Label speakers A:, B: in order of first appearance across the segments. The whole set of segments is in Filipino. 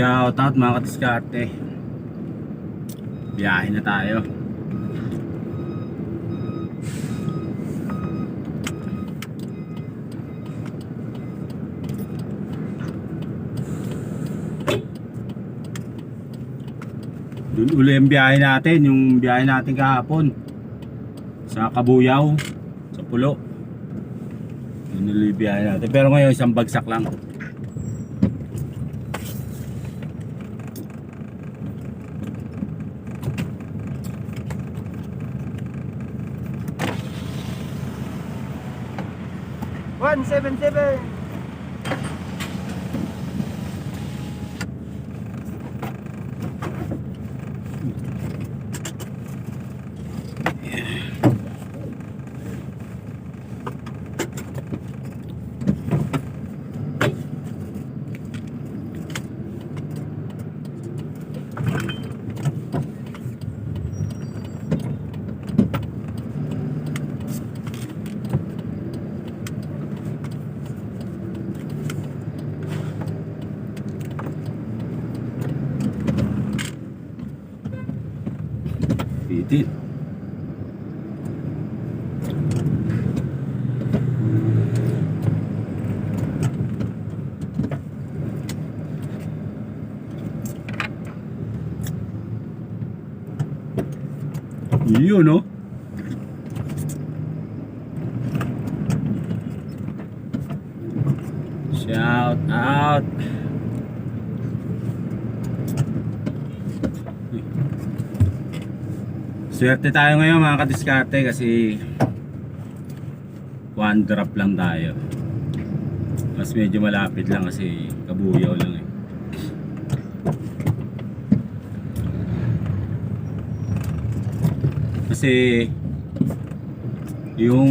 A: Shout out mga katiskarte. Biyahe na tayo. Doon uli ang biyahe natin, yung biyahe natin kahapon. Sa Kabuyaw, sa Pulo. Yun uli biyahe natin. Pero ngayon isang bagsak lang. 177 Yun, no? Shout out. Swerte tayo ngayon mga kadiskarte kasi one drop lang tayo. Mas medyo malapit lang kasi kabuyaw lang eh. Kasi yung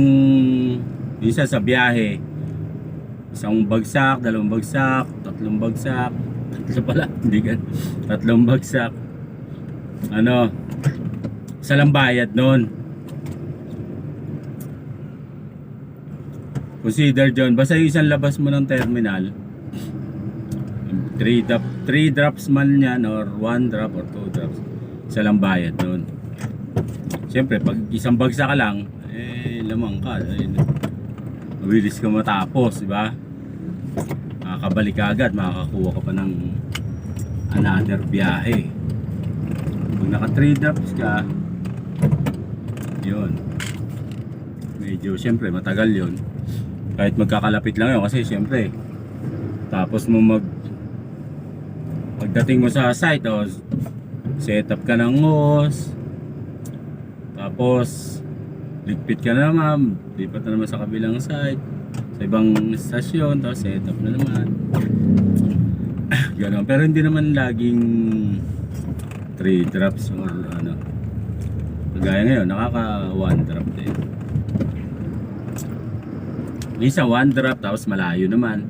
A: isa sa biyahe isang bagsak, dalawang bagsak, tatlong bagsak, tatlo pala, hindi gan, tatlong bagsak. Ano, isa lang bayad nun. Consider John, basta yung isang labas mo ng terminal, 3 drop, three drops man yan or 1 drop or 2 drops, isa lang bayad nun. Siyempre, pag isang bagsak ka lang, eh, lamang ka. Eh, mabilis ka matapos, di ba? Makakabalik ka agad, makakakuha ka pa ng another biyahe. Kung naka 3 drops ka, yun. Medyo, siyempre, matagal yun. Kahit magkakalapit lang yun, kasi siyempre, tapos mo mag pagdating mo sa site, oh, set up ka ng hose, tapos, ligpit ka na naman, lipat na naman sa kabilang site, sa ibang stasyon, tapos set up na naman. Ganon. Pero hindi naman laging 3 drops or ano. Kagaya ngayon, nakaka 1 drop din. Minsan 1 drop, tapos malayo naman.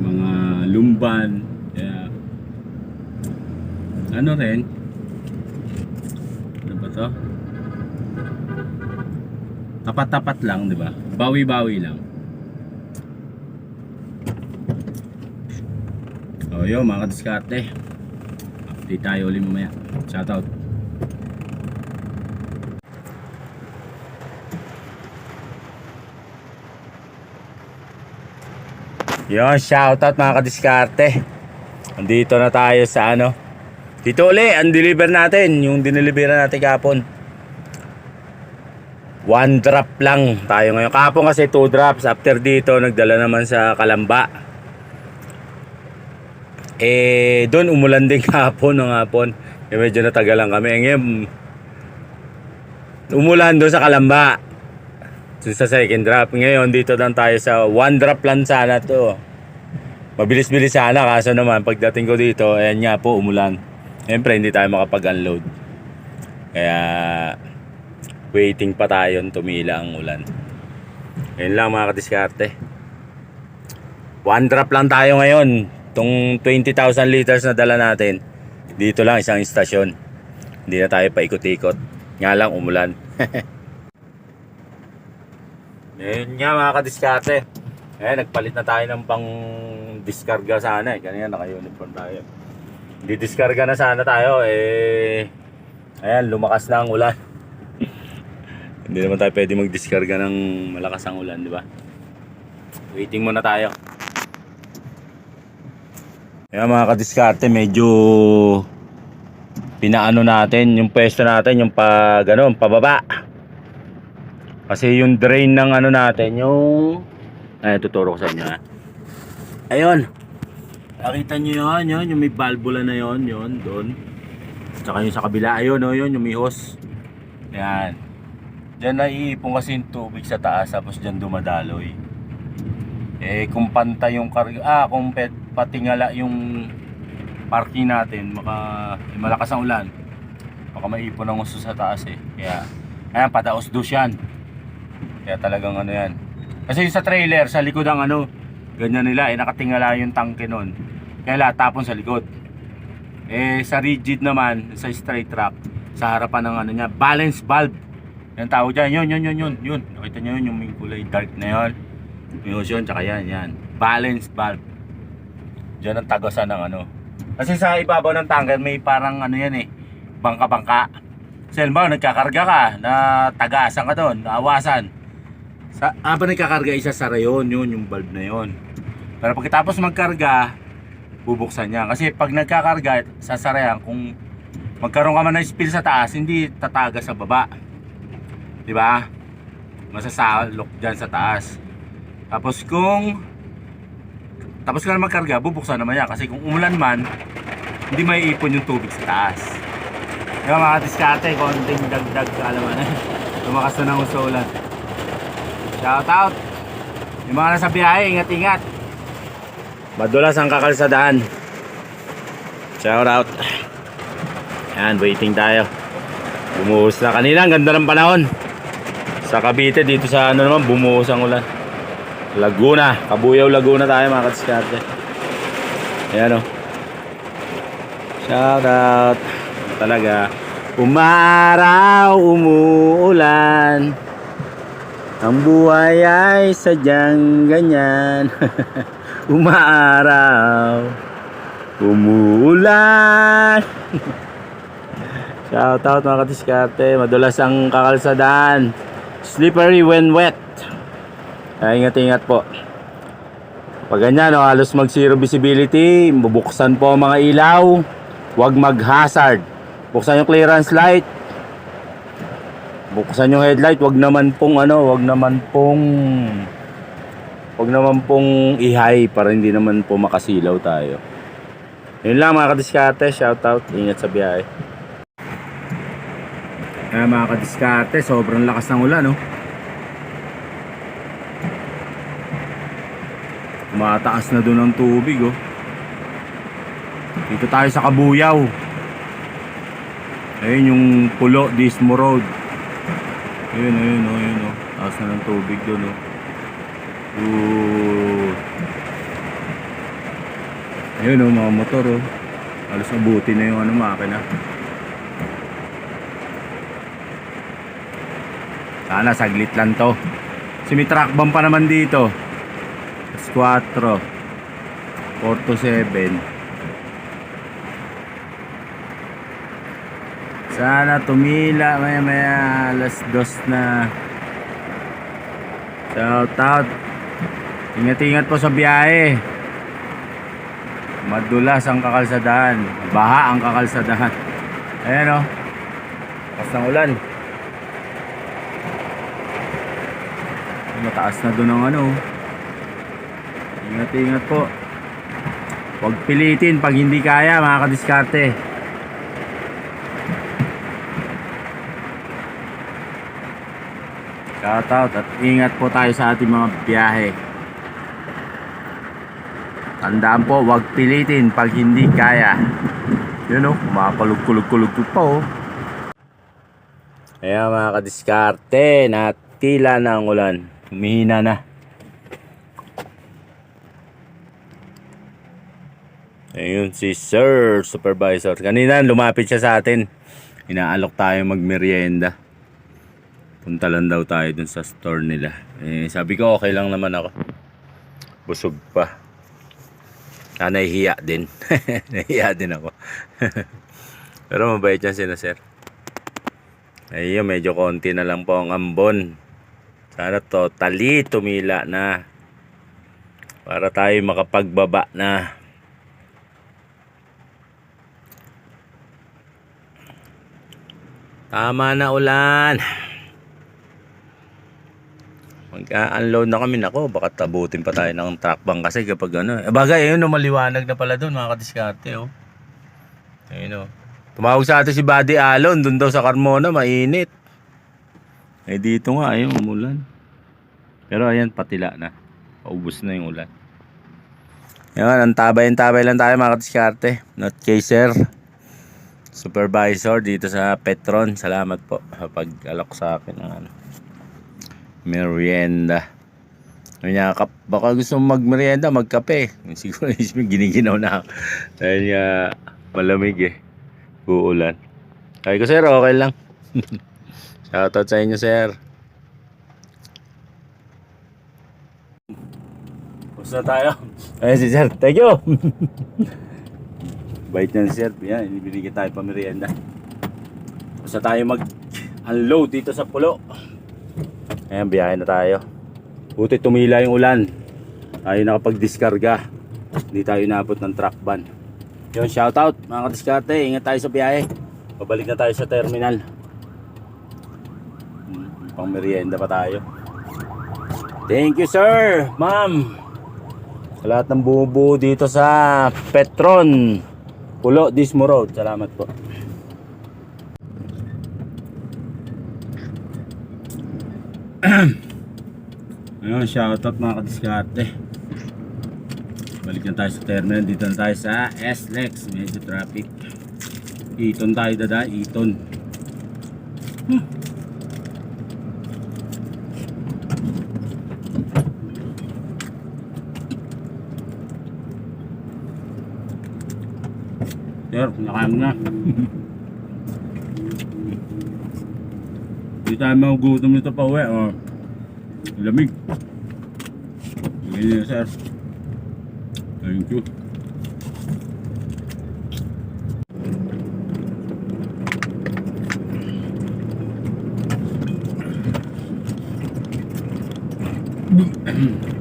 A: Mga lumban. Kaya, ano rin, ano ba to? Tapat-tapat lang, di ba? Bawi-bawi lang. O yun, mga kadiskarte. Update tayo ulit mamaya. Shoutout. Yun, shoutout mga kadiskarte. Andito na tayo sa ano. Dito uli, ang deliver natin. Yung dineliver natin kapon. One drop lang tayo ngayon. Kapon kasi two drops. After dito, nagdala naman sa Kalamba. Eh, doon umulan din kahapon ng hapon. Eh, medyo natagalan kami. Eh, Ngayon, umulan doon sa Kalamba. Doon sa second drop. Ngayon, dito lang tayo sa one drop lang sana to. Mabilis-bilis sana. Kaso naman, pagdating ko dito, ayan nga po, umulan. Siyempre, hindi tayo makapag-unload. Kaya, waiting pa tayo tumila ang ulan. Ayun lang mga kadiskarte. One drop lang tayo ngayon. Itong 20,000 liters na dala natin. Dito lang isang istasyon. Hindi na tayo paikot-ikot. Nga lang umulan. Ayun nga mga kadiskarte. Eh, nagpalit na tayo ng pang diskarga sana eh. Kanina naka-uniform tayo. Didiskarga na sana tayo eh ayan lumakas na ang ulan. Hindi naman tayo pwede magdiskarga ng malakas ang ulan, di ba? Waiting muna tayo. Ayan mga kadiskarte, medyo pinaano natin yung pwesto natin, yung pa ganun, pababa. Kasi yung drain ng ano natin, yung ay tuturo ko sa inyo. Ayun. Nakita nyo yun, yun, yung may valvula na yun, yun, doon. Tsaka yung sa kabila, ayun, oh, yun, yung may hose. Yan. Diyan naiipon kasi yung tubig sa taas, tapos diyan dumadaloy. Eh, kung pantay yung karga, ah, kung patingala yung parking natin, maka, eh, malakas ang ulan. Baka maipon ang uso sa taas eh. Kaya, ayan, padaos dos yan. Kaya talagang ano yan. Kasi yung sa trailer, sa likod ang ano, ganyan nila, eh, nakatingala yung tangke nun. Kaya lahat tapon sa likod. Eh, sa rigid naman, sa straight track, sa harapan ng ano niya, balance valve. Yan tawag dyan, yun, yun, yun, yun, yun. Nakita nyo yun, yung may kulay dark na yun. Yung yun, tsaka yan, yan. Balance valve. Diyan ang tagasan ng ano. Kasi sa ibabaw ng tanker, may parang ano yan eh, bangka-bangka. Kasi halimbawa, nagkakarga ka, na tagasan ka doon, naawasan. Sa, habang nagkakarga, isasara yun, yun, yung valve na yun. Pero pagkatapos magkarga, bubuksan niya. Kasi pag nagkakarga, sasara yan. Kung magkaroon ka man ng spill sa taas, hindi tataga sa baba. Di ba? Masasalok dyan sa taas. Tapos kung tapos ka na magkarga, bubuksan naman yan. Kasi kung umulan man, hindi may ipon yung tubig sa taas. Di ba mga diskarte, konting dagdag kaalaman. Lumakas na ng usulan. Shout out! Yung mga nasa biyahe, ingat-ingat. Madulas ang kakalsadaan. Shout out. Yan, waiting tayo. Bumuhos na kanina, ang ganda ng panahon. Sa Cavite, dito sa ano naman, bumuhos ang ulan. Laguna, Kabuyaw Laguna tayo mga kadiskarte. Ayan o. Shout out. Talaga. Umaraw, umuulan. Ang buhay ay sadyang ganyan. Umaaraw, umuulan. Shout out mga kadiskarte. Madulas ang kakalsadaan. Slippery when wet. Ingat-ingat po. Pag ganyan, no, halos mag zero visibility, bubuksan po ang mga ilaw. Huwag mag-hazard. Buksan yung clearance light. Buksan yung headlight, wag naman pong ano, wag naman pong wag naman pong ihay para hindi naman po makasilaw tayo. Yun lang mga kadiskarte, shout out, ingat sa biyahe. Kaya mga kadiskarte, sobrang lakas ng ulan, no? Mataas na doon ang tubig, oh. Dito tayo sa Kabuyaw. Ayun yung pulo, Dismo Road. Ayun, ayun, oh, ayun, oh. Taas na ng tubig doon, oh. Ooh. Ayun, oh, mga motor, oh. Halos abuti na yung ano, makina. Sana saglit lang to. Bomb pa naman dito. Alas 4. 4 to 7. Sana tumila maya maya alas 2 na. Shout out. Ingat-ingat po sa biyahe. Madulas ang kakalsadahan. Baha ang kakalsadahan. Ayan o. Oh. Pas ng ulan. Mataas na doon ang ano. Ingat-ingat po. Huwag pilitin pag hindi kaya mga kadiskarte. Shout out at ingat po tayo sa ating mga biyahe. Tandaan po, huwag pilitin pag hindi kaya. Yun o, makakulog-kulog-kulog pa o. Ayan mga kadiskarte, natila na ang ulan. Humihina na. Ayun si Sir Supervisor. Kanina lumapit siya sa atin. Inaalok tayo magmerienda. Punta lang daw tayo dun sa store nila. Eh, sabi ko okay lang naman ako. Busog pa. Ah, nahihiya din. nahihiya din ako. Pero mabait yan sila, sir. Ayun, medyo konti na lang po ang ambon. Sana totally tumila na. Para tayo makapagbaba na. Tama na ulan. Magka-unload na kami nako, baka tabutin pa tayo ng truck bank kasi kapag ano. Eh, bagay, ayun, maliwanag na pala doon, mga kadiskarte, oh. Ayun, oh. Tumawag sa atin si Buddy Alon, doon daw sa Carmona, mainit. Eh, dito nga, ayun, umulan. Pero ayan, patila na. Paubos na yung ulan. Yan, ang tabay-tabay lang tayo mga kadiskarte. Not kay sir. Supervisor dito sa Petron. Salamat po sa pag-alok sa akin ng ano merienda. Sabi niya, "Kap- baka gusto mo magmerienda, magkape. Siguro isip giniginaw na ako. Dahil nga malamig eh. Uulan. Sabi ko, sir, okay lang. Shoutout sa inyo, sir. Basta tayo. Ayun si sir. Thank you. Bait niya si sir. Yan, binigyan tayo pa merienda. Basta tayo mag-unload dito sa pulo. Ayan, biyahe na tayo. Buti tumila yung ulan. Tayo nakapag-diskarga. Hindi tayo inabot ng truck ban. Yun, shoutout mga kadiskarte. Ingat tayo sa biyahe. Pabalik na tayo sa terminal. Pang merienda pa tayo. Thank you sir, ma'am. Sa lahat ng bumubuo dito sa Petron. Pulo, Dismo Road. Salamat po. Ayun, shoutout mga kadiskarte. Balik na tayo sa terminal. Dito na tayo sa SLEX. Medyo traffic. Iton tayo dada. Iton. Hmm. Sir, nakain na. Hindi tayo magugutom nito pa uwi. Oh. Lamig. Ganyan sir. Thank you.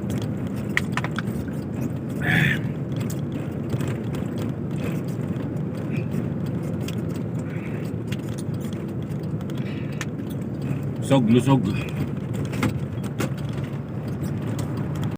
A: sok lu sok